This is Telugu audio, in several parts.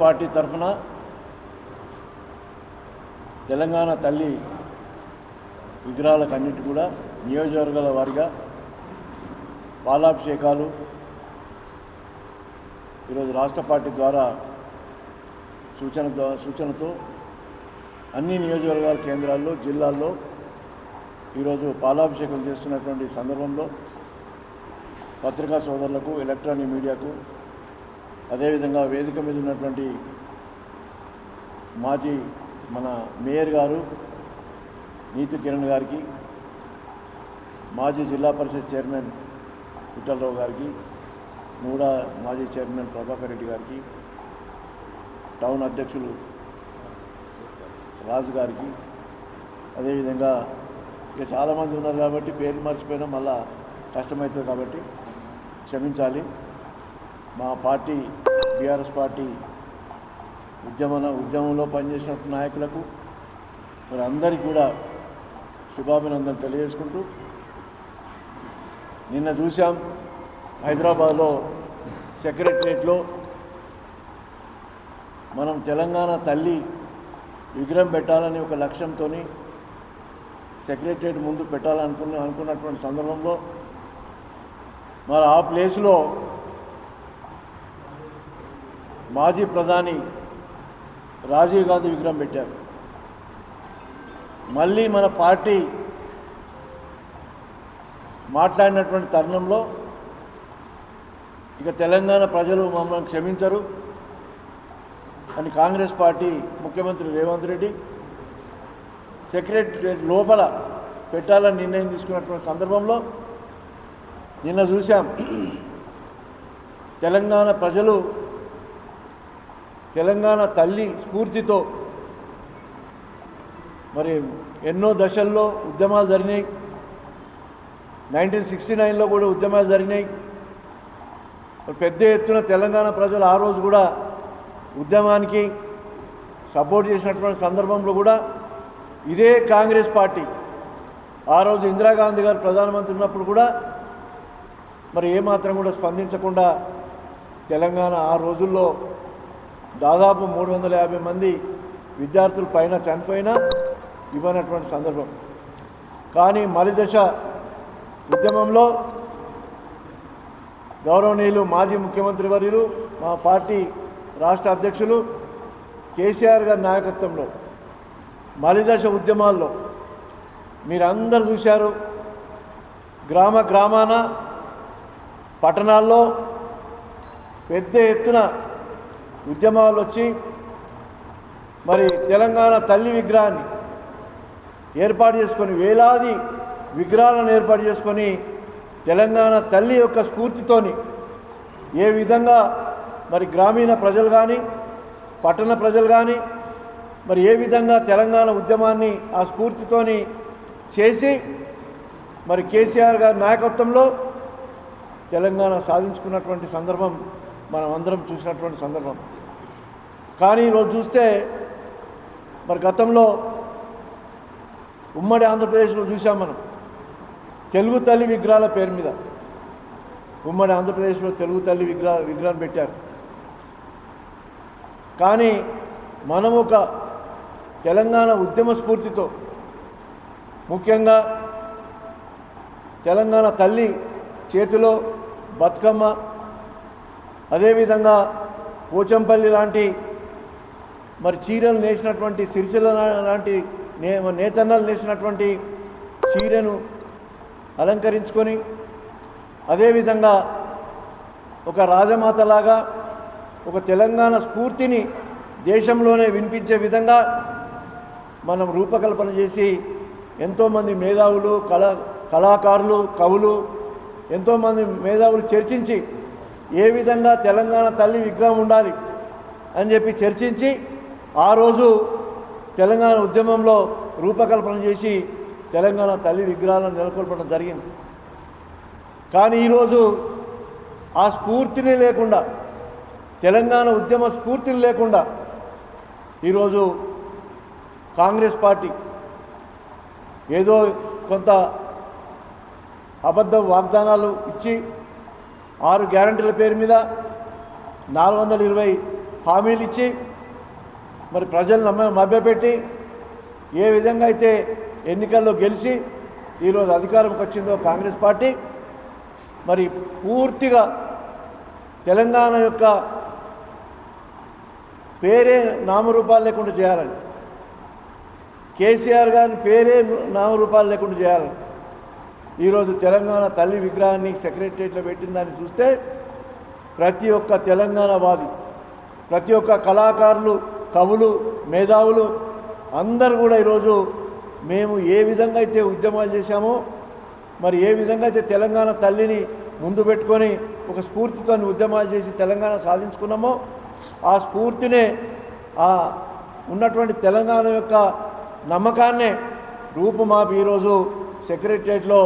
పార్టీ తరఫున తెలంగాణ తల్లి విగ్రహాలకు అన్నిటి కూడా నియోజకవర్గాల వారిగా పాలాభిషేకాలు ఈరోజు రాష్ట్ర పార్టీ ద్వారా సూచన సూచనతో అన్ని నియోజకవర్గాల కేంద్రాల్లో జిల్లాల్లో ఈరోజు పాలాభిషేకం చేస్తున్నటువంటి సందర్భంలో పత్రికా సోదరులకు ఎలక్ట్రానిక్ మీడియాకు అదేవిధంగా వేదిక మీద ఉన్నటువంటి మాజీ మన మేయర్ గారు నీతి కిరణ్ గారికి మాజీ జిల్లా పరిషత్ చైర్మన్ విఠలరావు గారికి మూడా మాజీ చైర్మన్ ప్రభాకర్ రెడ్డి గారికి టౌన్ అధ్యక్షులు రాజు గారికి అదేవిధంగా ఇక చాలామంది ఉన్నారు కాబట్టి పేర్లు మర్చిపోయినా మళ్ళా కష్టమవుతుంది కాబట్టి క్షమించాలి. మా పార్టీ బీఆర్ఎస్ పార్టీ ఉద్యమన ఉద్యమంలో పనిచేసిన నాయకులకు మరి అందరికీ కూడా శుభాభినందనలు తెలియజేసుకుంటూ నిన్న చూసాం హైదరాబాద్లో సెక్రటరియట్లో మనం తెలంగాణ తల్లి విగ్రహం పెట్టాలని ఒక లక్ష్యంతో సెక్రటరియట్ ముందు పెట్టాలనుకున్న అనుకున్నటువంటి సందర్భంలో మరి ఆ ప్లేస్లో మాజీ ప్రధాని రాజీవ్ గాంధీ విగ్రహం పెట్టారు. మళ్ళీ మన పార్టీ మాట్లాడినటువంటి తరుణంలో ఇక తెలంగాణ ప్రజలు మమ్మల్ని క్షమించరు. అని కాంగ్రెస్ పార్టీ ముఖ్యమంత్రి రేవంత్ రెడ్డి సెక్రటరేట్ లోపల పెట్టాలని నిర్ణయం తీసుకున్నటువంటి సందర్భంలో నిన్న చూశాం. తెలంగాణ ప్రజలు తెలంగాణ తల్లి స్ఫూర్తితో మరి ఎన్నో దశల్లో ఉద్యమాలు జరిగినాయి. నైన్టీన్ సిక్స్టీ నైన్లో కూడా ఉద్యమాలు జరిగినాయి. పెద్ద ఎత్తున తెలంగాణ ప్రజలు ఆ రోజు కూడా ఉద్యమానికి సపోర్ట్ చేసినటువంటి సందర్భంలో కూడా ఇదే కాంగ్రెస్ పార్టీ ఆ రోజు ఇందిరాగాంధీ గారు ప్రధానమంత్రి ఉన్నప్పుడు కూడా మరి ఏమాత్రం కూడా స్పందించకుండా తెలంగాణ ఆ రోజుల్లో దాదాపు మూడు వందల యాభై మంది విద్యార్థులు పైన చనిపోయినా ఇవ్వనటువంటి సందర్భం. కానీ మలిదశ ఉద్యమంలో గౌరవనీయులు మాజీ ముఖ్యమంత్రి వర్యులు మా పార్టీ రాష్ట్ర అధ్యక్షులు కేసీఆర్ గారి నాయకత్వంలో మలిదశ ఉద్యమాల్లో మీరందరూ చూశారు. గ్రామ గ్రామాన పట్టణాల్లో పెద్ద ఎత్తున ఉద్యమాలు వచ్చి మరి తెలంగాణ తల్లి విగ్రహాన్ని ఏర్పాటు చేసుకొని వేలాది విగ్రహాలను ఏర్పాటు చేసుకొని తెలంగాణ తల్లి యొక్క స్ఫూర్తితోని ఏ విధంగా మరి గ్రామీణ ప్రజలు కానీ పట్టణ ప్రజలు కానీ మరి ఏ విధంగా తెలంగాణ ఉద్యమాన్ని ఆ స్ఫూర్తితోని చేసి మరి కేసీఆర్ గారి నాయకత్వంలో తెలంగాణ సాధించుకున్నటువంటి సందర్భం మనం అందరం చూసినటువంటి సందర్భం. కానీ ఈరోజు చూస్తే మరి గతంలో ఉమ్మడి ఆంధ్రప్రదేశ్లో చూసాం మనం. తెలుగు తల్లి విగ్రహాల పేరు మీద. ఉమ్మడి ఆంధ్రప్రదేశ్లో తెలుగు తల్లి విగ్రహ విగ్రహం పెట్టారు. కానీ మనం ఒక తెలంగాణ ఉద్యమ స్ఫూర్తితో ముఖ్యంగా తెలంగాణ తల్లి చేతిలో బతుకమ్మ అదేవిధంగా పోచంపల్లి లాంటి మరి చీరలు నేసినటువంటి సిరిసిల్ల లాంటి నే నేతన్నలు నేసినటువంటి చీరను అలంకరించుకొని అదేవిధంగా ఒక రాజమాతలాగా ఒక తెలంగాణ స్ఫూర్తిని దేశంలోనే వినిపించే విధంగా మనం రూపకల్పన చేసి ఎంతోమంది మేధావులు కళా కళాకారులు కవులు ఎంతోమంది మేధావులు చర్చించి ఏ విధంగా తెలంగాణ తల్లి విగ్రహం ఉండాలి అని చెప్పి చర్చించి ఆ రోజు తెలంగాణ ఉద్యమంలో రూపకల్పన చేసి తెలంగాణ తల్లి విగ్రహాలను నెలకొల్పడం జరిగింది. కానీ ఈరోజు ఆ స్ఫూర్తిని లేకుండా తెలంగాణ ఉద్యమ స్ఫూర్తిని లేకుండా ఈరోజు కాంగ్రెస్ పార్టీ ఏదో కొంత అబద్ధ వాగ్దానాలు ఇచ్చి ఆరు గ్యారంటీల పేరు మీద నాలుగు వందల ఇరవై హామీలు ఇచ్చి మరి ప్రజలను మభ్యపెట్టి ఏ విధంగా అయితే ఎన్నికల్లో గెలిచి ఈరోజు అధికారంకి వచ్చిందో కాంగ్రెస్ పార్టీ మరి పూర్తిగా తెలంగాణ యొక్క పేరే నామరూపాలు లేకుండా చేయాలని కేసీఆర్ గారిని పేరే నామరూపాలు లేకుండా చేయాలని ఈరోజు తెలంగాణ తల్లి విగ్రహాన్ని సెక్రటరియట్లో పెట్టిన దాన్ని చూస్తే ప్రతి ఒక్క తెలంగాణ వాది ప్రతి ఒక్క కళాకారులు కవులు మేధావులు అందరు కూడా ఈరోజు మేము ఏ విధంగా అయితే ఉద్యమాలు చేశామో మరి ఏ విధంగా అయితే తెలంగాణ తల్లిని ముందు పెట్టుకొని ఒక స్ఫూర్తితో ఉద్యమాలు చేసి తెలంగాణ సాధించుకున్నామో ఆ స్ఫూర్తినే ఆ ఉన్నటువంటి తెలంగాణ యొక్క నమ్మకాన్నే రూపుమాపి ఈరోజు సెక్రటరియట్లో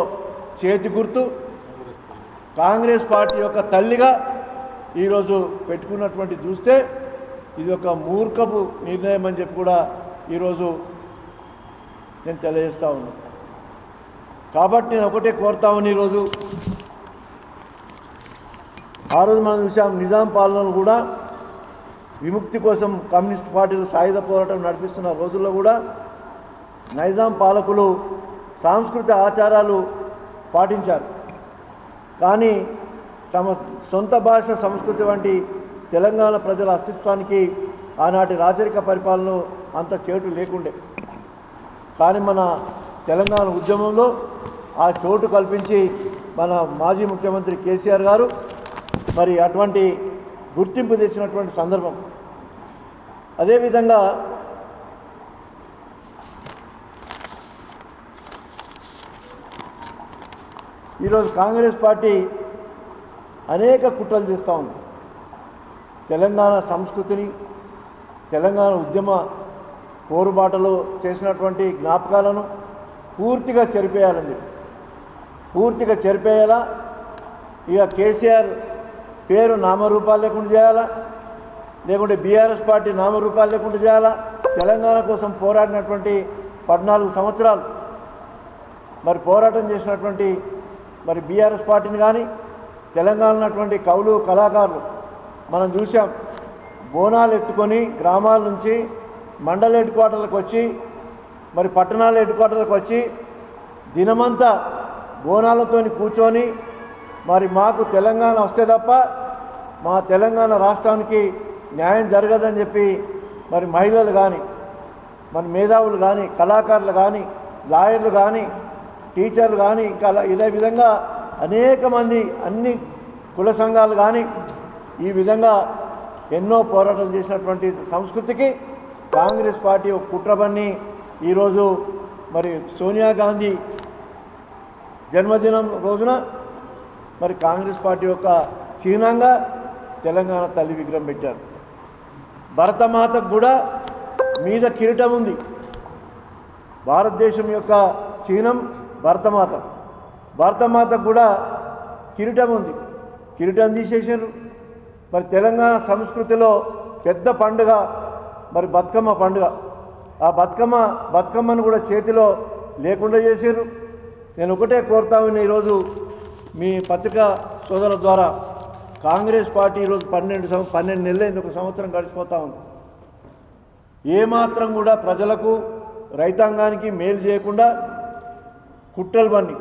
చేతి గుర్తు. కాంగ్రెస్ పార్టీ యొక్క తల్లిగా ఈరోజు పెట్టుకున్నటువంటి చూస్తే ఇది ఒక మూర్ఖపు నిర్ణయం అని చెప్పి కూడా ఈరోజు నేను తెలియజేస్తా ఉన్నాను కాబట్టి నేను ఒకటే కోరుతా ఉన్నాను ఈరోజు. ఆ రోజు మనం చూసాం నిజాం పాలనలు కూడా విముక్తి కోసం కమ్యూనిస్ట్ పార్టీలు సాయుధ పోరాటం నడిపిస్తున్న రోజుల్లో కూడా నైజాం పాలకులు సాంస్కృతిక ఆచారాలు పాటించారు. కానీ సమ సొంత భాష సంస్కృతి వంటి తెలంగాణ ప్రజల అస్తిత్వానికి ఆనాటి రాచరిక పరిపాలన అంత చేటు లేకుండే. కానీ మన తెలంగాణ ఉద్యమంలో ఆ చోటు కల్పించి మన మాజీ ముఖ్యమంత్రి కేసీఆర్ గారు మరి అటువంటి గుర్తింపు తెచ్చినటువంటి సందర్భం. అదేవిధంగా ఈరోజు కాంగ్రెస్ పార్టీ అనేక కుట్రలు చేస్తూ ఉంది. తెలంగాణ సంస్కృతిని తెలంగాణ ఉద్యమ పోరుబాటలో చేసినటువంటి జ్ఞాపకాలను పూర్తిగా చెరిపేయాలని చెప్పి. పూర్తిగా చెరిపేయాలా? ఇక కేసీఆర్ పేరు నామరూపాలు లేకుండా చేయాలా? లేకుంటే బీఆర్ఎస్ పార్టీ నామరూపాలు లేకుండా చేయాలా? తెలంగాణ కోసం పోరాడినటువంటి పద్నాలుగు సంవత్సరాలు. మరి పోరాటం చేసినటువంటి మరి బీఆర్ఎస్ పార్టీని కానీ తెలంగాణ కవులు కళాకారులు మనం చూసాం బోనాలు ఎత్తుకొని గ్రామాల నుంచి మండల హెడ్ క్వార్టర్లకు వచ్చి మరి పట్టణాల హెడ్ క్వార్టర్లకు వచ్చి దినమంతా బోనాలతోని కూర్చొని మరి మాకు తెలంగాణ వస్తే తప్ప మా తెలంగాణ రాష్ట్రానికి న్యాయం జరగదని చెప్పి మరి మహిళలు కానీ మరి మేధావులు కానీ కళాకారులు కానీ లాయర్లు కానీ టీచర్లు కానీ ఇంకా అలా ఇదే విధంగా అనేక మంది అన్ని కుల సంఘాలు కానీ ఈ విధంగా ఎన్నో పోరాటాలు చేసినటువంటి సంస్కృతికి కాంగ్రెస్ పార్టీ ఒక కుట్రబన్ని ఈరోజు మరి సోనియా గాంధీ జన్మదినం రోజున మరి కాంగ్రెస్ పార్టీ యొక్క చిహ్నంగా తెలంగాణ తల్లి విగ్రహం పెట్టారు. భరతమాతకు కూడా మీద కిరీటం ఉంది. భారతదేశం యొక్క చిహ్నం భరతమాత. భరతమాతకు కూడా కిరీటం ఉంది. కిరీటం తీసేసారు మరి తెలంగాణ సంస్కృతిలో పెద్ద పండుగ మరి బతుకమ్మ పండుగ. ఆ బతుకమ్మ బతుకమ్మను కూడా చేతిలో లేకుండా చేశారు నేను ఒకటే కోరుతామని ఈరోజు మీ పత్రికా సోదరుల ద్వారా కాంగ్రెస్ పార్టీ ఈరోజు పన్నెండు సంవ పన్నెండు నెలలైంది ఒక సంవత్సరం గడిచిపోతా ఉంది. ఏమాత్రం కూడా ప్రజలకు రైతాంగానికి మేలు చేయకుండా కుట్రలు బండి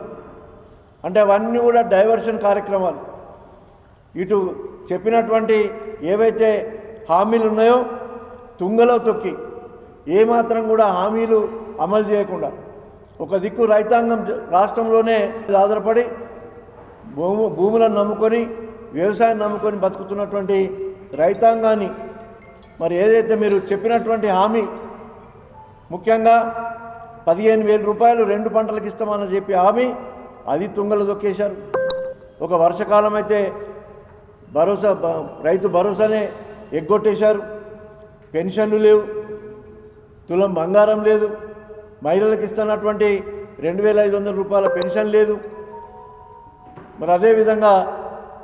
అంటే అవన్నీ కూడా డైవర్షన్ కార్యక్రమాలు. ఇటు చెప్పినటువంటి ఏవైతే హామీలు ఉన్నాయో తుంగలో తొక్కి ఏమాత్రం కూడా హామీలు అమలు చేయకుండా ఒక దిక్కు రైతాంగం రాష్ట్రంలోనే ఆధారపడి భూము భూములను నమ్ముకొని వ్యవసాయం నమ్ముకొని బతుకుతున్నటువంటి రైతాంగాన్ని మరి ఏదైతే మీరు చెప్పినటువంటి హామీ ముఖ్యంగా పదిహేను వేల రూపాయలు రెండు పంటలకు ఇస్తామని చెప్పి హామీ అది తుంగలు దొక్కేశారు ఒక వర్షకాలం అయితే భరోసా రైతు భరోసానే ఎగ్గొట్టేశారు. పెన్షన్లు లేవు తులం బంగారం లేదు మహిళలకు ఇస్తున్నటువంటి రెండు వేల ఐదు వందల రూపాయల పెన్షన్ లేదు. మరి అదేవిధంగా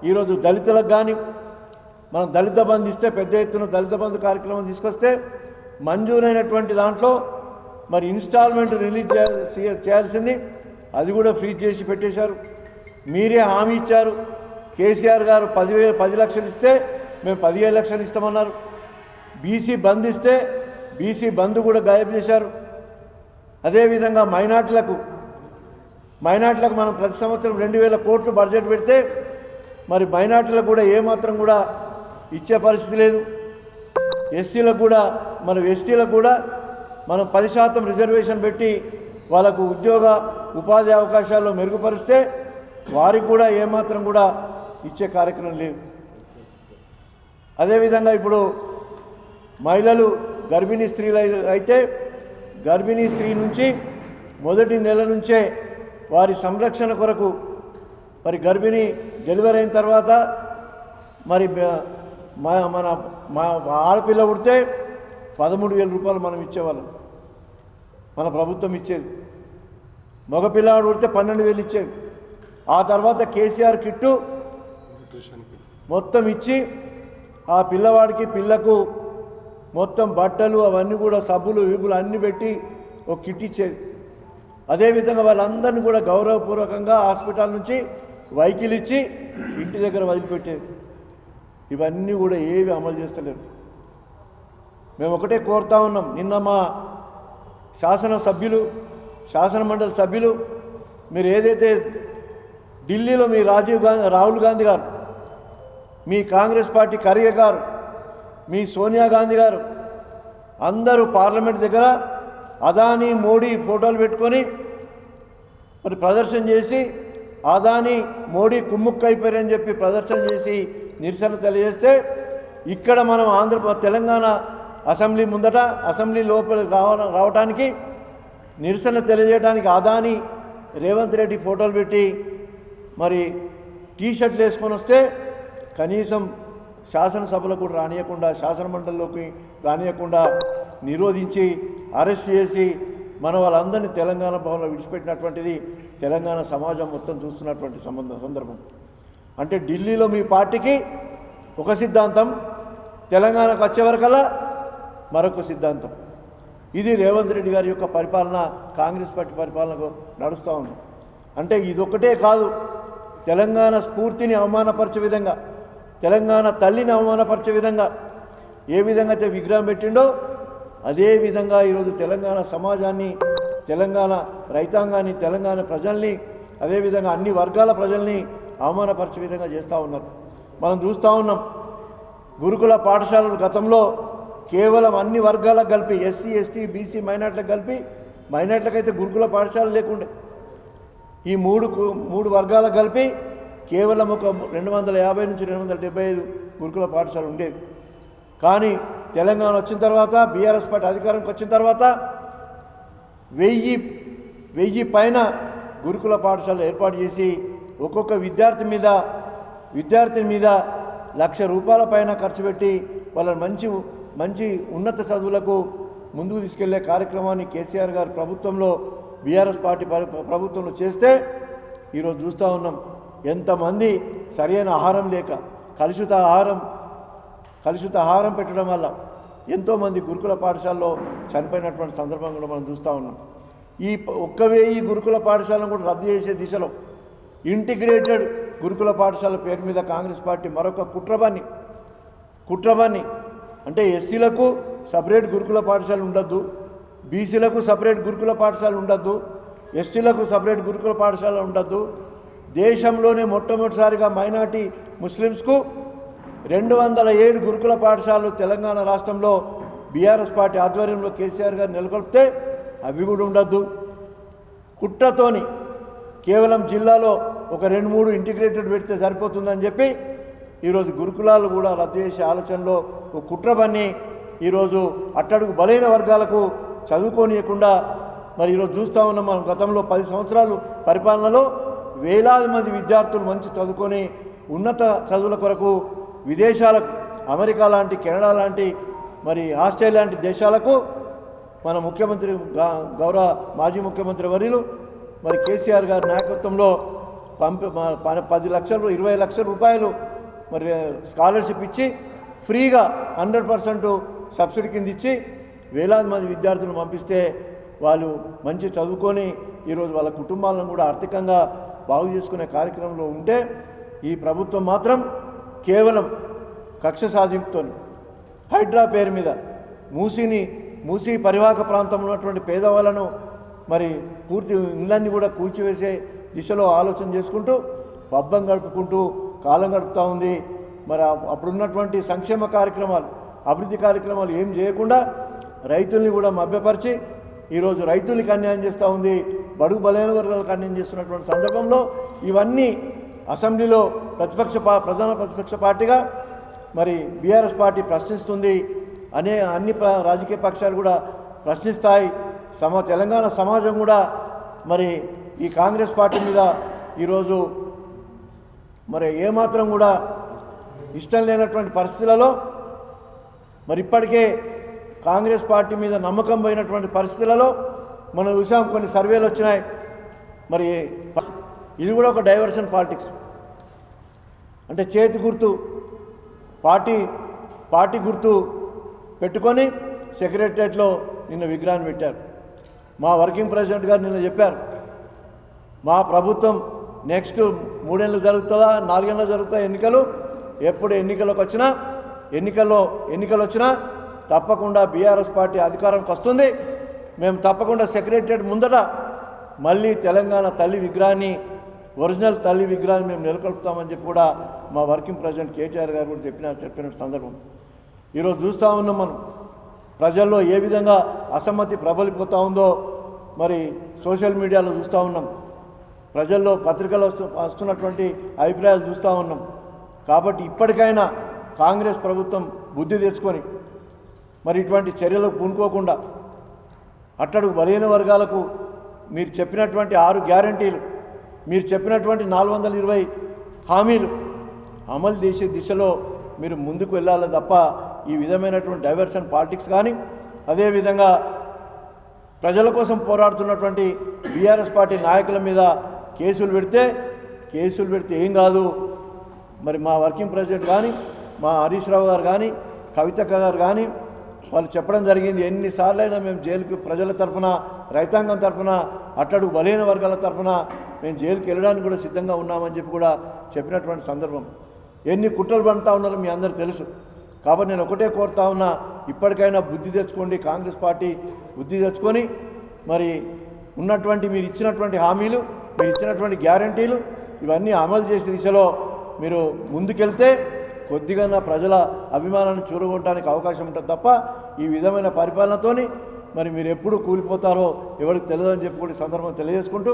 ఈరోజు దళితులకు కానీ మనం దళిత బంధు ఇస్తే పెద్ద ఎత్తున దళిత బంధు కార్యక్రమం తీసుకొస్తే మంజూరైనటువంటి దాంట్లో మరి ఇన్స్టాల్మెంట్ రిలీజ్ చేయాల్సింది అది కూడా ఫ్రీ చేసి పెట్టేశారు. మీరే హామీ ఇచ్చారు. కేసీఆర్ గారు పదివేలు పది లక్షలు ఇస్తే మేము పదిహేను లక్షలు ఇస్తామన్నారు. బీసీ బంద్ ఇస్తే బీసీ బంద్ కూడా గాయబ్ చేశారు. అదేవిధంగా మైనార్టీలకు మైనార్టీలకు మనం ప్రతి సంవత్సరం రెండు వేల కోట్లు బడ్జెట్ పెడితే మరి మైనార్టీలకు కూడా ఏమాత్రం కూడా ఇచ్చే పరిస్థితి లేదు. ఎస్సీలకు కూడా మన ఎస్టీలకు కూడా మనం పది శాతం రిజర్వేషన్ పెట్టి వాళ్ళకు ఉద్యోగ ఉపాధి అవకాశాలు మెరుగుపరిస్తే వారికి కూడా ఏమాత్రం కూడా ఇచ్చే కార్యక్రమం లేదు. అదేవిధంగా ఇప్పుడు మహిళలు గర్భిణీ స్త్రీలు అయితే గర్భిణీ స్త్రీ నుంచి మొదటి నెల నుంచే వారి సంరక్షణ కొరకు మరి గర్భిణీ డెలివరీ అయిన తర్వాత మరి మా- మన మా ఆడపిల్ల పుడితే పదమూడు వేల రూపాయలు మనం ఇచ్చేవాళ్ళం. మన ప్రభుత్వం ఇచ్చేది. మగపిల్లవాడు పుడితే పన్నెండు వేలు ఇచ్చేది. ఆ తర్వాత కేసీఆర్ కిట్టు మొత్తం ఇచ్చి ఆ పిల్లవాడికి పిల్లకు మొత్తం బట్టలు అవన్నీ కూడా సబ్బులు విబులు అన్నీ పెట్టి ఒక కిట్ ఇచ్చేది అదేవిధంగా వాళ్ళందరినీ కూడా గౌరవపూర్వకంగా హాస్పిటల్ నుంచి వైకిల్ ఇచ్చి ఇంటి దగ్గర వదిలిపెట్టేది ఇవన్నీ కూడా ఏవి అమలు చేస్తలేరు. మేము ఒకటే కోరుతా ఉన్నాం. నిన్న మా శాసన సభ్యులు శాసన మండలి సభ్యులు మీరు ఏదైతే ఢిల్లీలో మీ రాజీవ్ గాంధీ రాహుల్ గాంధీ గారు మీ కాంగ్రెస్ పార్టీ ఖర్గే గారు మీ సోనియా గాంధీ గారు అందరూ పార్లమెంట్ దగ్గర అదానీ మోడీ ఫోటోలు పెట్టుకొని మరి ప్రదర్శన చేసి అదానీ మోడీ కుమ్ముక్కైపోయారని చెప్పి ప్రదర్శన చేసి నిరసన తెలియజేస్తే ఇక్కడ మనం ఆంధ్ర తెలంగాణ అసెంబ్లీ ముందట అసెంబ్లీ లోపల రావ రావడానికి నిరసన తెలియజేయడానికి అదాని రేవంత్ రెడ్డి ఫోటోలు పెట్టి మరి టీ షర్ట్లు వేసుకొని వస్తే కనీసం శాసనసభలో కూడా రానియకుండా శాసనమండలిలోకి రానియకుండా నిరోధించి అరెస్ట్ చేసి మన వాళ్ళందరినీ తెలంగాణ భవన్లో విడిచిపెట్టినటువంటిది తెలంగాణ సమాజం మొత్తం చూస్తున్నటువంటి సంబంధ సందర్భం. అంటే ఢిల్లీలో మీ పార్టీకి ఒక సిద్ధాంతం తెలంగాణకు వచ్చేవరకల్లా మరొక సిద్ధాంతం. ఇది రేవంత్ రెడ్డి గారి యొక్క పరిపాలన కాంగ్రెస్ పార్టీ పరిపాలనకు నడుస్తూ ఉంది. అంటే ఇదొక్కటే కాదు తెలంగాణ స్ఫూర్తిని అవమానపరిచే విధంగా తెలంగాణ తల్లిని అవమానపరిచే విధంగా ఏ విధంగా అయితే విగ్రహం పెట్టిండో అదే విధంగా ఈరోజు తెలంగాణ సమాజాన్ని తెలంగాణ రైతాంగాన్ని తెలంగాణ ప్రజల్ని అదేవిధంగా అన్ని వర్గాల ప్రజల్ని అవమానపరిచే విధంగా చేస్తూ ఉన్నారు. మనం చూస్తూ ఉన్నాం గురుకుల పాఠశాలలు గతంలో కేవలం అన్ని వర్గాలకు కలిపి ఎస్సీ ఎస్టీ బీసీ మైనార్టీలకు కలిపి మైనార్టీలకు అయితే గురుకుల పాఠశాలలు లేకుండే. ఈ మూడు కు- మూడు వర్గాలకు కలిపి కేవలం ఒక రెండు వందల యాభై నుంచి రెండు వందల డెబ్బై ఐదు గురుకుల పాఠశాలలు ఉండేవి కానీ తెలంగాణ వచ్చిన తర్వాత బీఆర్ఎస్ పార్టీ అధికారంకి వచ్చిన తర్వాత వెయ్యి వెయ్యి పైన గురుకుల పాఠశాలలు ఏర్పాటు చేసి ఒక్కొక్క విద్యార్థి మీద విద్యార్థిని మీద లక్ష రూపాయల పైన ఖర్చు పెట్టి వాళ్ళని మంచి మంచి ఉన్నత చదువులకు ముందుకు తీసుకెళ్ళే కార్యక్రమాన్ని కేసీఆర్ గారి ప్రభుత్వంలో బీఆర్ఎస్ పార్టీ ప్రభుత్వంలో చేస్తే ఈరోజు చూస్తూ ఉన్నాం. ఎంతమంది సరైన ఆహారం లేక కలుషిత ఆహారం కలుషిత ఆహారం పెట్టడం వల్ల ఎంతోమంది గురుకుల పాఠశాలలో చనిపోయినటువంటి సందర్భం కూడా మనం చూస్తూ ఉన్నాం. ఈ ఒక్క వెయ్యి గురుకుల పాఠశాలను కూడా రద్దు చేసే దిశలో ఇంటిగ్రేటెడ్ గురుకుల పాఠశాల పేరు మీద కాంగ్రెస్ పార్టీ మరొక కుట్రబాన్ని కుట్రబాన్ని. అంటే ఎస్సీలకు సపరేట్ గురుకుల పాఠశాల ఉండద్దు బీసీలకు సపరేట్ గురుకుల పాఠశాల ఉండద్దు ఎస్టీలకు సపరేట్ గురుకుల పాఠశాల ఉండద్దు దేశంలోనే మొట్టమొదటిసారిగా మైనార్టీ ముస్లిమ్స్కు రెండు వందల ఏడు గురుకుల పాఠశాలలు తెలంగాణ రాష్ట్రంలో బీఆర్ఎస్ పార్టీ ఆధ్వర్యంలో కేసీఆర్ గారు నెలకొల్పితే అవి కూడా ఉండద్దు. కుట్రతోని కేవలం జిల్లాలో ఒక రెండు మూడు ఇంటిగ్రేటెడ్ పెడితే సరిపోతుందని చెప్పి ఈరోజు గురుకులాలు కూడా రద్దు చేసే ఆలోచనలో ఒక కుట్ర పని ఈరోజు అట్టడుగు బలైన వర్గాలకు చదువుకోనియకుండా మరి ఈరోజు చూస్తూ ఉన్నాం మనం గతంలో పది సంవత్సరాలు పరిపాలనలో వేలాది మంది విద్యార్థులు మంచి చదువుకొని ఉన్నత చదువుల కొరకు విదేశాలకు అమెరికా లాంటి కెనడా లాంటి మరి ఆస్ట్రేలియా లాంటి దేశాలకు మన ముఖ్యమంత్రి గౌరవ మాజీ ముఖ్యమంత్రి వర్యులు మరి కేసీఆర్ గారి నాయకత్వంలో పంపి పది లక్షలు ఇరవై లక్షల రూపాయలు మరి స్కాలర్షిప్ ఇచ్చి ఫ్రీగా హండ్రెడ్ పర్సెంట్ సబ్సిడీ కింద ఇచ్చి వేలాది మంది విద్యార్థులను పంపిస్తే వాళ్ళు మంచి చదువుకొని ఈరోజు వాళ్ళ కుటుంబాలను కూడా ఆర్థికంగా బాగు చేసుకునే కార్యక్రమంలో ఉంటే ఈ ప్రభుత్వం మాత్రం కేవలం కక్ష సాధింపుతో హైడ్రా పేరు మీద మూసీని మూసీ పరివాహక ప్రాంతంలో ఉన్నటువంటి పేదవాళ్ళను మరి పూర్తి ఇళ్ళన్ని కూడా కూల్చివేసే దిశలో ఆలోచన చేసుకుంటూ పబ్బం గడుపుకుంటూ కాలం గడుపుతూ ఉంది. మరి అప్పుడున్నటువంటి సంక్షేమ కార్యక్రమాలు అభివృద్ధి కార్యక్రమాలు ఏం చేయకుండా రైతుల్ని కూడా మభ్యపరిచి ఈరోజు రైతులకి అన్యాయం చేస్తూ ఉంది. బడుగు బలైన వర్గాలకు అన్యాయం చేస్తున్నటువంటి సందర్భంలో ఇవన్నీ అసెంబ్లీలో ప్రతిపక్ష ప్రధాన ప్రతిపక్ష పార్టీగా మరి బీఆర్ఎస్ పార్టీ ప్రశ్నిస్తుంది. అనే అన్ని రాజకీయ పక్షాలు కూడా ప్రశ్నిస్తాయి. సమ తెలంగాణ సమాజం కూడా మరి ఈ కాంగ్రెస్ పార్టీ మీద ఈరోజు మరి ఏమాత్రం కూడా ఇష్టం లేనటువంటి పరిస్థితులలో మరి ఇప్పటికే కాంగ్రెస్ పార్టీ మీద నమ్మకం పోయినటువంటి పరిస్థితులలో మనం చూసాం కొన్ని సర్వేలు వచ్చినాయి. మరి ఇది కూడా ఒక డైవర్షన్ పాలిటిక్స్. అంటే చేతి గుర్తు పార్టీ పార్టీ గుర్తు పెట్టుకొని సెక్రటరియట్లో నిన్న విగ్రహాన్ని పెట్టారు. మా వర్కింగ్ ప్రెసిడెంట్ గారు నిన్న చెప్పారు మా ప్రభుత్వం నెక్స్ట్ మూడేళ్ళు జరుగుతుందా నాలుగేళ్ళు జరుగుతా ఎన్నికలు? ఎప్పుడు ఎన్నికలకు వచ్చినా ఎన్నికల్లో ఎన్నికలు వచ్చినా తప్పకుండా బీఆర్ఎస్ పార్టీ అధికారంకి వస్తుంది మేము తప్పకుండా సెక్రటరియట్ ముందట మళ్ళీ తెలంగాణ తల్లి విగ్రహాన్ని ఒరిజినల్ తల్లి విగ్రహాన్ని మేము నెలకొల్పుతామని చెప్పి కూడా మా వర్కింగ్ ప్రెసిడెంట్ కేటీఆర్ గారు కూడా చెప్పిన చెప్పిన సందర్భం. ఈరోజు చూస్తూ ఉన్నాం మనం. ప్రజల్లో ఏ విధంగా అసమ్మతి ప్రబలిపోతూ ఉందో మరి సోషల్ మీడియాలో చూస్తూ ఉన్నాం. ప్రజల్లో పత్రికలు వస్తు వస్తున్నటువంటి అభిప్రాయాలు చూస్తూ ఉన్నాం. కాబట్టి ఇప్పటికైనా కాంగ్రెస్ ప్రభుత్వం బుద్ధి తెచ్చుకొని మరి ఇటువంటి చర్యలకు పూనుకోకుండా అట్టడుగు బలహీన వర్గాలకు మీరు చెప్పినటువంటి ఆరు గ్యారంటీలు మీరు చెప్పినటువంటి నాలుగు వందల ఇరవై హామీలు అమలు చేసే దిశలో మీరు ముందుకు వెళ్ళాలి తప్ప ఈ విధమైనటువంటి డైవర్షన్ పాలిటిక్స్ కానీ అదేవిధంగా ప్రజల కోసం పోరాడుతున్నటువంటి బీఆర్ఎస్ పార్టీ నాయకుల మీద కేసులు పెడితే కేసులు పెడితే ఏం కాదు. మరి మా వర్కింగ్ ప్రెసిడెంట్ కానీ మా హరీష్ రావు గారు కానీ కవితక్క గారు కానీ వాళ్ళు చెప్పడం జరిగింది ఎన్నిసార్లైనా మేము జైలుకి ప్రజల తరఫున రైతాంగం తరఫున అట్టడుగు బలహీన వర్గాల తరఫున మేము జైలుకి వెళ్ళడానికి కూడా సిద్ధంగా ఉన్నామని చెప్పి కూడా చెప్పినటువంటి సందర్భం. ఎన్ని కుట్రలు పడుతూ ఉన్నారో మీ అందరు తెలుసు. కాబట్టి నేను ఒకటే కోరుతా ఉన్నా ఇప్పటికైనా బుద్ధి తెచ్చుకోండి కాంగ్రెస్ పార్టీ బుద్ధి తెచ్చుకొని మరి ఉన్నటువంటి మీరు ఇచ్చినటువంటి హామీలు మీరు ఇచ్చినటువంటి గ్యారంటీలు ఇవన్నీ అమలు చేసే దిశలో మీరు ముందుకెళ్తే కొద్దిగా నా ప్రజల అభిమానాన్ని చూరగొట్టడానికి అవకాశం ఉంటుంది తప్ప ఈ విధమైన పరిపాలనతోని మరి మీరు ఎప్పుడు కూలిపోతారో ఎవరికి తెలియదని చెప్పి కూడా సందర్భం తెలియజేసుకుంటూ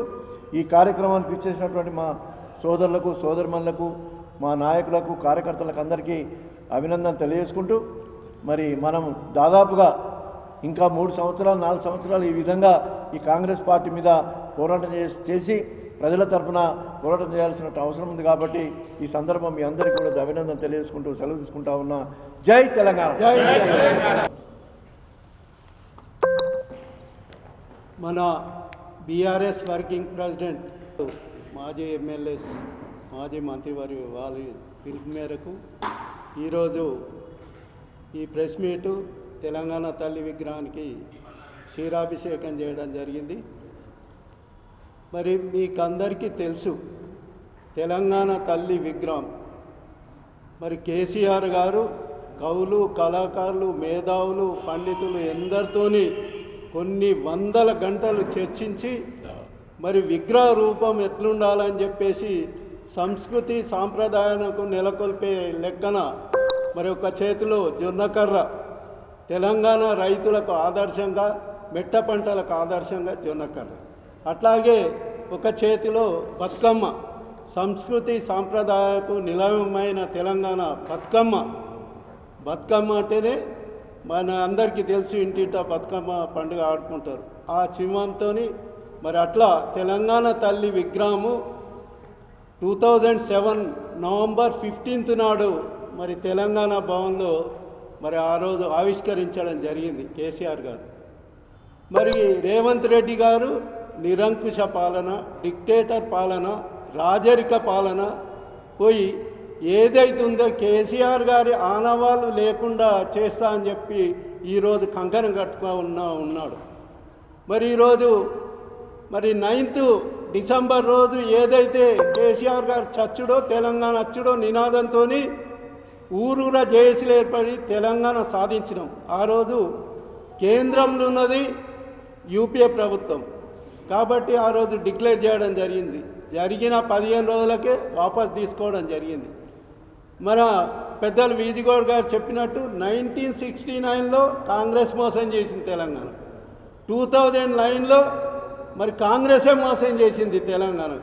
ఈ కార్యక్రమానికి ఇచ్చేసినటువంటి మా సోదరులకు సోదరిమణులకు మా నాయకులకు కార్యకర్తలకు అందరికీ అభినందన తెలియజేసుకుంటూ మరి మనం దాదాపుగా ఇంకా మూడు సంవత్సరాలు నాలుగు సంవత్సరాలు ఈ విధంగా ఈ కాంగ్రెస్ పార్టీ మీద పోరాటం చేసి ప్రజల తరఫున పోరాటం చేయాల్సిన అవసరం ఉంది కాబట్టి ఈ సందర్భం మీ అందరికీ కూడా అభినందన తెలియజేసుకుంటూ సెలవు తీసుకుంటా ఉన్నా. జై తెలంగాణ. జై మన బీఆర్ఎస్ వర్కింగ్ ప్రెసిడెంట్ మాజీ ఎమ్మెల్యేస్ మాజీ మంత్రివారి వారి పిలుపు మేరకు ఈరోజు ఈ ప్రెస్ మీటు తెలంగాణ తల్లి విగ్రహానికి క్షీరాభిషేకం చేయడం జరిగింది. మరి మీకందరికీ తెలుసు తెలంగాణ తల్లి విగ్రహం. మరి కేసీఆర్ గారు కవులు కళాకారులు మేధావులు పండితులు ఎందరితోని కొన్ని వందల గంటలు చర్చించి మరి విగ్రహ రూపం ఎట్లుండాలని చెప్పేసి సంస్కృతి సాంప్రదాయాలకు నెలకొల్పే లెక్కన మరి ఒక చేతిలో జొన్నకర్ర తెలంగాణ రైతులకు ఆదర్శంగా మెట్ట పంటలకు ఆదర్శంగా జొన్నకర్ర. అట్లాగే ఒక చేతిలో బతుకమ్మ సంస్కృతి సాంప్రదాయకు నిలయమైన తెలంగాణ బతుకమ్మ. బతుకమ్మ అంటేనే మన అందరికీ తెలుసు ఇంటింట బతుకమ్మ పండుగ ఆడుకుంటారు. ఆ చిమ్మంతో మరి అట్లా తెలంగాణ తల్లి విగ్రహము two thousand seven November fifteenth నాడు మరి తెలంగాణ భవన్లో మరి ఆ రోజు ఆవిష్కరించడం జరిగింది కేసీఆర్ గారు. మరి రేవంత్ రెడ్డి గారు నిరంకుశ పాలన డిక్టేటర్ పాలన రాజరిక పాలన పోయి ఏదైతుందో కేసీఆర్ గారి ఆనవాళ్ళు లేకుండా చేస్తా అని చెప్పి ఈరోజు కంకణం కట్టుకో ఉన్నా ఉన్నాడు. మరి ఈరోజు మరి నైన్త్ డిసెంబర్ రోజు ఏదైతే కేసీఆర్ గారు చచ్చుడో తెలంగాణ అచ్చుడో నినాదంతో ఊరూరా జేఏసీలు ఏర్పడి తెలంగాణ సాధించినాం. ఆ రోజు కేంద్రంలో ఉన్నది యూపీఏ ప్రభుత్వం. కాబట్టి ఆ రోజు డిక్లేర్ చేయడం జరిగింది. జరిగిన పదిహేను రోజులకే వాపస్ తీసుకోవడం జరిగింది. మన పెద్దలు వీజిగౌడ్ గారు చెప్పినట్టు నైన్టీన్ సిక్స్టీ నైన్లో కాంగ్రెస్ మోసం చేసింది తెలంగాణ. టూ థౌజండ్ నైన్లో మరి కాంగ్రెసే మోసం చేసింది తెలంగాణ.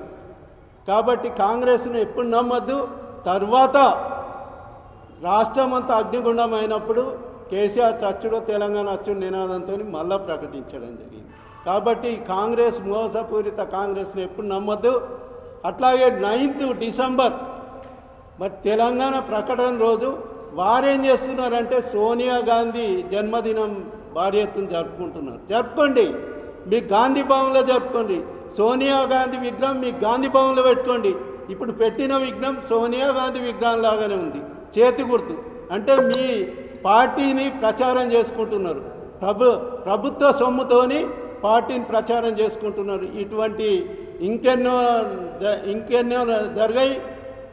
కాబట్టి కాంగ్రెస్ను ఎప్పుడు నమ్మద్దు. తర్వాత రాష్ట్రం అంతా అగ్నిగుండం అయినప్పుడు కేసీఆర్ చచ్చుడు తెలంగాణ అచ్చుడు నినాదంతో మళ్ళా ప్రకటించడం జరిగింది. కాబట్టి కాంగ్రెస్ మోసపూరిత కాంగ్రెస్ని ఎప్పుడు నమ్మద్దు. అట్లాగే నైన్త్ డిసెంబర్ మరి తెలంగాణ ప్రకటన రోజు వారేం చేస్తున్నారంటే సోనియా గాంధీ జన్మదినం భారీ ఎత్తున జరుపుకుంటున్నారు. జరుపుకోండి. మీ గాంధీ భవన్లో జరుపుకోండి. సోనియా గాంధీ విగ్రహం మీ గాంధీ భవన్లో పెట్టుకోండి. ఇప్పుడు పెట్టిన విగ్రహం సోనియా గాంధీ విగ్రహం లాగానే ఉంది. చేతి గుర్తు. అంటే మీ పార్టీని ప్రచారం చేసుకుంటున్నారు. ప్రభు ప్రభుత్వ సొమ్ముతోని పార్టీని ప్రచారం చేసుకుంటున్నారు. ఇటువంటి ఇంకెన్నో జ- ఇంకెన్నో జరిగాయి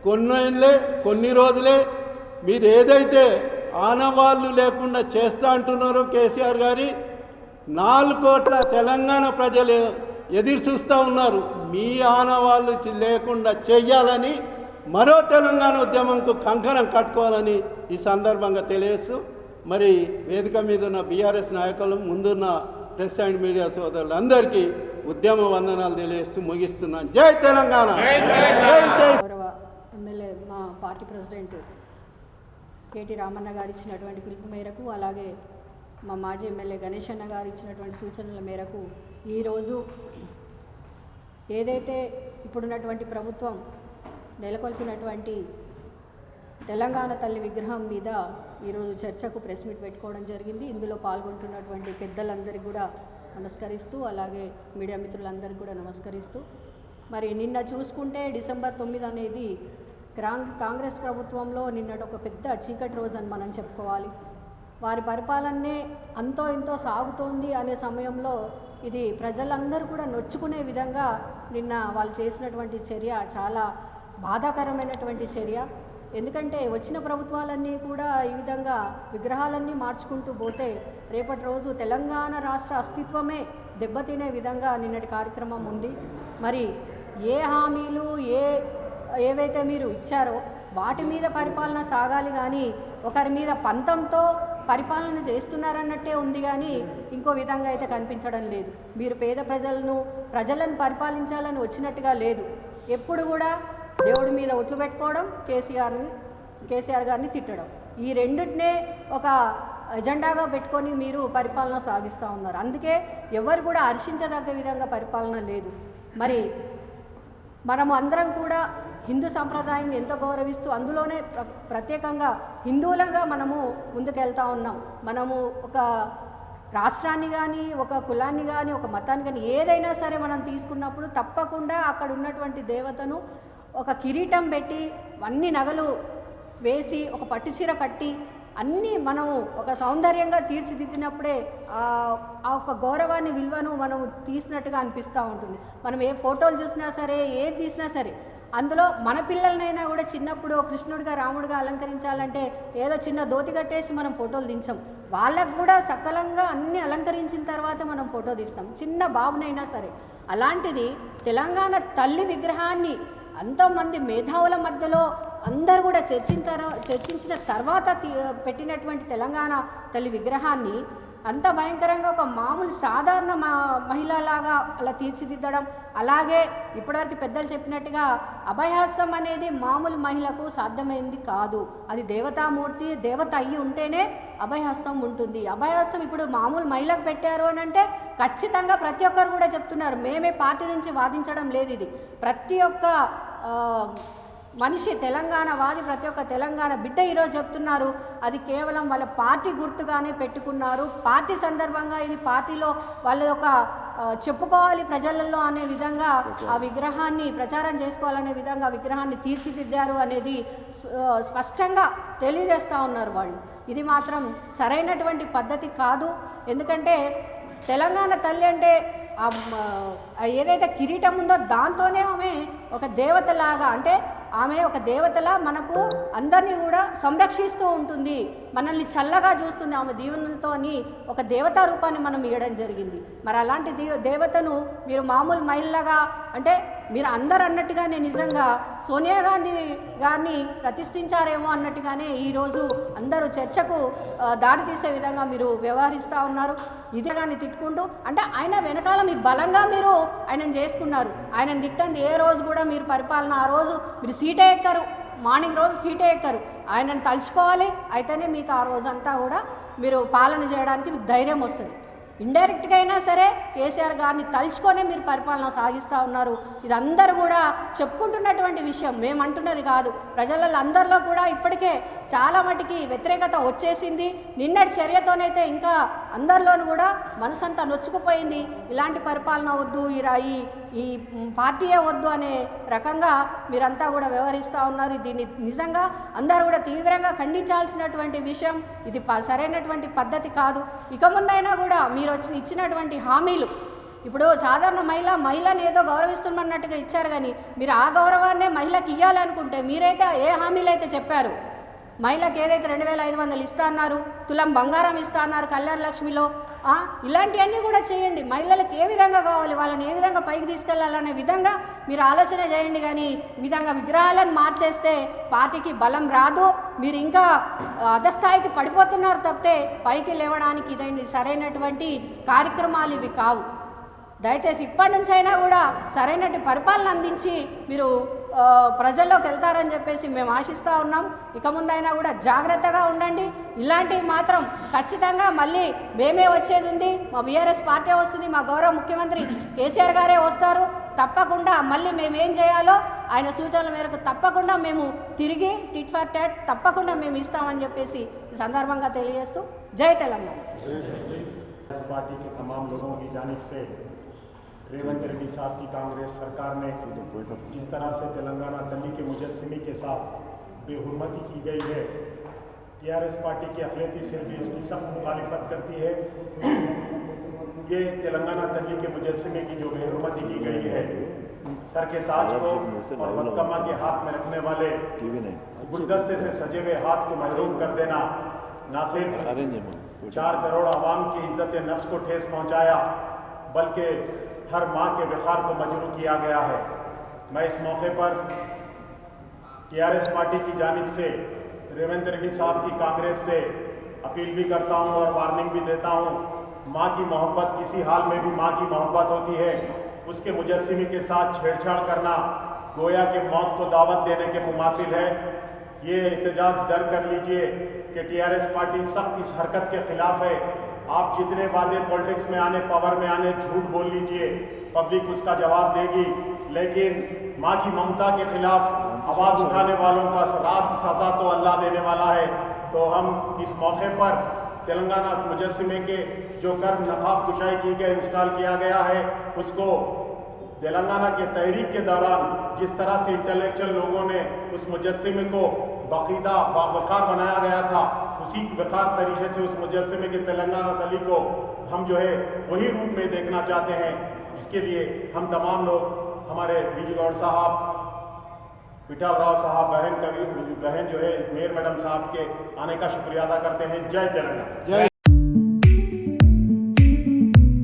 కొన్నేళ్ళే కొన్ని రోజులే మీరు ఏదైతే ఆనవాళ్ళు లేకుండా చేస్తా అంటున్నారో కేసీఆర్ గారి నాలుగు కోట్ల తెలంగాణ ప్రజలు ఎదురు చూస్తూ ఉన్నారు. మీ ఆనవాళ్ళు లేకుండా చెయ్యాలని మరో తెలంగాణ ఉద్యమంకు కంకణం కట్టుకోవాలని ఈ సందర్భంగా తెలియస్తూ మరి వేదిక మీద ఉన్న బీఆర్ఎస్ నాయకులు ముందున్న ప్రెస్ అండ్ మీడియా సోదరులందరికీ ఉద్యమ వందనాలు తెలియజేస్తూ ముగిస్తున్నాను. జై తెలంగాణ! జై జై గౌరవ ఎమ్మెల్యే మా పార్టీ ప్రెసిడెంట్ కేటీ రామన్న గారు ఇచ్చినటువంటి పిలుపు మేరకు అలాగే మా మాజీ ఎమ్మెల్యే గణేష్ అన్న గారు ఇచ్చినటువంటి సూచనల మేరకు ఈరోజు ఏదైతే ఇప్పుడున్నటువంటి ప్రభుత్వం నెలకొల్పినటువంటి తెలంగాణ తల్లి విగ్రహం మీద ఈరోజు చర్చకు ప్రెస్ మీట్ పెట్టుకోవడం జరిగింది. ఇందులో పాల్గొంటున్నటువంటి పెద్దలందరికీ కూడా నమస్కరిస్తూ అలాగే మీడియా మిత్రులందరికీ కూడా నమస్కరిస్తూ. మరి నిన్న చూసుకుంటే డిసెంబర్ తొమ్మిది అనేది గ్రాంగ్ కాంగ్రెస్ ప్రభుత్వంలో నిన్నటి ఒక పెద్ద చీకటి రోజు అని మనం చెప్పుకోవాలి. వారి పరిపాలనే అంతో ఇంతో సాగుతోంది అనే సమయంలో ఇది ప్రజలందరూ కూడా నొచ్చుకునే విధంగా నిన్న వాళ్ళు చేసినటువంటి చర్య చాలా బాధాకరమైనటువంటి చర్య. ఎందుకంటే వచ్చిన ప్రభుత్వాలన్నీ కూడా ఈ విధంగా విగ్రహాలన్నీ మార్చుకుంటూ పోతే రేపటి రోజు తెలంగాణ రాష్ట్ర అస్తిత్వమే దెబ్బతినే విధంగా నిన్నటి కార్యక్రమం ఉంది. మరి ఏ హామీలు ఏ ఏవైతే మీరు ఇచ్చారో వాటి మీద పరిపాలన సాగాలి కానీ ఒకరి మీద పంతంతో పరిపాలన చేస్తున్నారన్నట్టే ఉంది కానీ ఇంకో విధంగా అయితే కనిపించడం లేదు. మీరు పేద ప్రజలను ప్రజలను పరిపాలించాలని వచ్చినట్టుగా లేదు. ఎప్పుడు కూడా దేవుడి మీద ఒట్లు పెట్టుకోవడం కేసీఆర్ని కేసీఆర్ గారిని తిట్టడం. ఈ రెండింటినే ఒక ఎజెండాగా పెట్టుకొని మీరు పరిపాలన సాగిస్తూ ఉన్నారు. అందుకే ఎవరు కూడా హర్షించదగ్గ విధంగా పరిపాలన లేదు. మరి మనము అందరం కూడా హిందూ సంప్రదాయాన్ని ఎంతో గౌరవిస్తూ అందులోనే ప్ర ప్రత్యేకంగా హిందువులుగా మనము ముందుకెళ్తా ఉన్నాం. మనము ఒక రాష్ట్రాన్ని కానీ ఒక కులాన్ని కానీ ఒక మతాన్ని కానీ ఏదైనా సరే మనం తీసుకున్నప్పుడు తప్పకుండా అక్కడ ఉన్నటువంటి దేవతను ఒక కిరీటం పెట్టి అన్ని నగలు వేసి ఒక పట్టుచీర కట్టి అన్నీ మనము ఒక సౌందర్యంగా తీర్చిదిద్దినప్పుడే ఆ ఒక గౌరవాన్ని విలువను మనం తీసినట్టుగా అనిపిస్తూ ఉంటుంది. మనం ఏ ఫోటోలు చూసినా సరే ఏది తీసినా సరే అందులో మన పిల్లలనైనా కూడా చిన్నప్పుడు కృష్ణుడిగా రాముడిగా అలంకరించాలంటే ఏదో చిన్న దోతి కట్టేసి మనం ఫోటోలు దించాం. వాళ్ళకు కూడా సకలంగా అన్ని అలంకరించిన తర్వాత మనం ఫోటో తీస్తాం. చిన్న బాబునైనా సరే. అలాంటిది తెలంగాణ తల్లి విగ్రహాన్ని అంతమంది మేధావుల మధ్యలో అందరూ కూడా చర్చించార చర్చించిన తర్వాత పెట్టినటువంటి తెలంగాణ తల్లి విగ్రహాన్ని అంత భయంకరంగా ఒక మామూలు సాధారణ మా మహిళలాగా అలా తీర్చిదిద్దడం అలాగే ఇప్పటివరకు పెద్దలు చెప్పినట్టుగా అభయహాస్యం అనేది మామూలు మహిళకు సాధ్యమైంది కాదు. అది దేవతామూర్తి దేవత అయ్యి ఉంటేనే అభయహస్తం ఉంటుంది. అభయహస్తం ఇప్పుడు మామూలు మహిళకు పెట్టారు అని అంటే ఖచ్చితంగా ప్రతి ఒక్కరు కూడా చెప్తున్నారు. మేమే పార్టీ నుంచి వాదించడం లేదు ఇది. ప్రతి ఒక్క మనిషి తెలంగాణ వాది ప్రతి ఒక్క తెలంగాణ బిడ్డ ఈరోజు చెప్తున్నారు అది కేవలం వాళ్ళ పార్టీ గుర్తుగానే పెట్టుకున్నారు. పార్టీ సందర్భంగా ఇది పార్టీలో వాళ్ళ యొక్క చెప్పుకోవాలి ప్రజలలో అనే విధంగా ఆ విగ్రహాన్ని ప్రచారం చేసుకోవాలనే విధంగా విగ్రహాన్ని తీర్చిదిద్దారు అనేది స్పష్టంగా తెలియజేస్తూ ఉన్నారు వాళ్ళు. ఇది మాత్రం సరైనటువంటి పద్ధతి కాదు. ఎందుకంటే తెలంగాణ తల్లి అంటే ఏదైతే కిరీటం ఉందో దాంతోనే ఆమె ఒక దేవతలాగా అంటే ఆమె ఒక దేవతలా మనకు అందరినీ కూడా సంరక్షిస్తూ ఉంటుంది. మనల్ని చల్లగా చూస్తుంది ఆమె దీవెనలతో అని ఒక దేవతా రూపాన్ని మనం ఇవ్వడం జరిగింది. మరి అలాంటి దేవ దేవతను మీరు మామూలు మహిళగా అంటే మీరు అందరు అన్నట్టుగానే నిజంగా సోనియా గాంధీ గారిని ప్రతిష్ఠించారేమో అన్నట్టుగానే ఈరోజు అందరూ చర్చకు దారి తీసే విధంగా మీరు వ్యవహరిస్తూ ఉన్నారు. ఇది కానీ తిట్టుకుంటూ అంటే ఆయన వెనకాల మీ బలంగా మీరు ఆయనను చేసుకున్నారు. ఆయనను తిట్టండి. ఏ రోజు కూడా మీరు పరిపాలన ఆ రోజు మీరు సీటే ఎక్కరు. మార్నింగ్ రోజు సీటే ఎక్కరు. ఆయనను తలుచుకోవాలి. అయితేనే మీకు ఆ రోజంతా కూడా మీరు పాలన చేయడానికి మీకు ధైర్యం వస్తుంది. ఇండైరెక్ట్గా అయినా సరే కేసీఆర్ గారిని తలుచుకొనే మీరు పరిపాలన సాగిస్తూ ఉన్నారు. ఇది అందరూ కూడా చెప్పుకుంటున్నటువంటి విషయం. మేము అంటున్నది కాదు. ప్రజలలో అందరిలో కూడా ఇప్పటికే చాలా మటుకి వ్యతిరేకత వచ్చేసింది. నిన్నటి చర్యతోనైతే ఇంకా అందరిలోనూ కూడా మనసంతా నొచ్చుకుపోయింది. ఇలాంటి పరిపాలన వద్దు. ఈ ఈ పార్టీయే వద్దు అనే రకంగా మీరంతా కూడా వ్యవహరిస్తూ ఉన్నారు. దీన్ని నిజంగా అందరూ కూడా తీవ్రంగా ఖండించాల్సినటువంటి విషయం ఇది ప- సరైనటువంటి పద్ధతి కాదు. ఇక ముందైనా కూడా మీరు వచ్చిన ఇచ్చినటువంటి హామీలు ఇప్పుడు సాధారణ మహిళ మహిళని ఏదో గౌరవిస్తున్నట్టుగా ఇచ్చారు కానీ మీరు ఆ గౌరవాన్నే మహిళకి ఇవ్వాలనుకుంటే మీరైతే ఏ హామీలు అయితే చెప్పారు? మహిళకి ఏదైతే రెండు వేల ఐదు వందలు ఇస్తా అన్నారు తులం బంగారం ఇస్తా అన్నారు కళ్యాణ లక్ష్మిలో ఇలాంటివన్నీ కూడా చేయండి. మహిళలకు ఏ విధంగా కావాలి వాళ్ళని ఏ విధంగా పైకి తీసుకెళ్ళాలనే విధంగా మీరు ఆలోచన చేయండి. కానీ విధంగా విగ్రహాలను మార్చేస్తే పార్టీకి బలం రాదు. మీరు ఇంకా అధస్థాయికి పడిపోతున్నారు తప్పితే పైకి లేవడానికి ఇదండి సరైనటువంటి కార్యక్రమాలు ఇవి కావు. దయచేసి ఇప్పటి నుంచైనా అయినా కూడా సరైనటువంటి పరిపాలన అందించి మీరు ప్రజల్లోకి వెళ్తారని చెప్పేసి మేము ఆశిస్తూ ఉన్నాం. ఇక ముందైనా కూడా జాగ్రత్తగా ఉండండి. ఇలాంటివి మాత్రం ఖచ్చితంగా మళ్ళీ మేమే వచ్చేది ఉంది. మా బీఆర్ఎస్ పార్టీ వస్తుంది. మా గౌరవ ముఖ్యమంత్రి కేసీఆర్ గారే వస్తారు. తప్పకుండా మళ్ళీ మేము ఏం చేయాలో ఆయన సూచనల మేరకు తప్పకుండా మేము తిరిగి టిట్ ఫర్ టాట్ తప్పకుండా మేము ఇస్తామని చెప్పేసి ఈ సందర్భంగా తెలియజేస్తూ జై తెలంగాణ. ریونت ریڈی صاحب کی کانگریس سرکار نے جس طرح سے تلنگانہ دلی کے مجسمے کے ساتھ بے حرمتی کی گئی ہے ٹی آر ایس پارٹی کی اقلیتی صرف اس کی سخت مخالفت کرتی ہے یہ تلنگانہ دلی کے مجسمے کی جو بے حرمتی کی گئی ہے سر کے تاج کو اور مکمہ کے ہاتھ میں رکھنے والے گلدستے سے سجے ہوئے ہاتھ کو محروم کر دینا نہ صرف چار کروڑ عوام کی عزت نفس کو ٹھیس پہنچایا بلکہ ہر ماں کے بخار کو مجروع کیا گیا ہے۔ میں اس موقع پر ٹی آر ایس پارٹی کی جانب سے ریونت ریڈی صاحب کی کانگریس سے اپیل بھی کرتا ہوں اور وارننگ بھی دیتا ہوں۔ ماں کی محبت کسی حال میں بھی ماں کی محبت ہوتی ہے۔ اس کے مجسمے کے ساتھ چھیڑ چھاڑ کرنا گویا کے موت کو دعوت دینے کے مماثل ہے۔ یہ احتجاج در کر لیجیے کہ ٹی آر ایس پارٹی سخت اس حرکت کے خلاف ہے۔ آپ جتنے وعدے پولٹکس میں آنے پاور میں آنے، جھوٹ بول لیجیے پبلک اس کا جواب دے گی، لیکن ماں کی ممتا کے خلاف آواز اٹھانے والوں کا راست سزا تو اللہ دینے والا ہے۔ تو ہم اس موقع پر تلنگانہ مجسمے کے جو کرم نفاق کشائی کی گئی، انسٹال کیا گیا ہے، اس کو تلنگانہ کے تحریک کے دوران جس طرح سے انٹلیکچل لوگوں نے اس مجسمے کو بقیدہ باوقار بنایا گیا تھا اسی وقار طریقے سے اس مجسمے کے تلنگانہ تلی کو ہم جو ہے وہی روپ میں دیکھنا چاہتے ہیں، جس کے لیے ہم تمام لوگ ہمارے بیجی گوڑ صاحب پٹا راؤ صاحب، بہن کبھی بہن جو ہے میئر میڈم صاحب کے آنے کا شکریہ ادا کرتے ہیں۔ جے تلنگانہ۔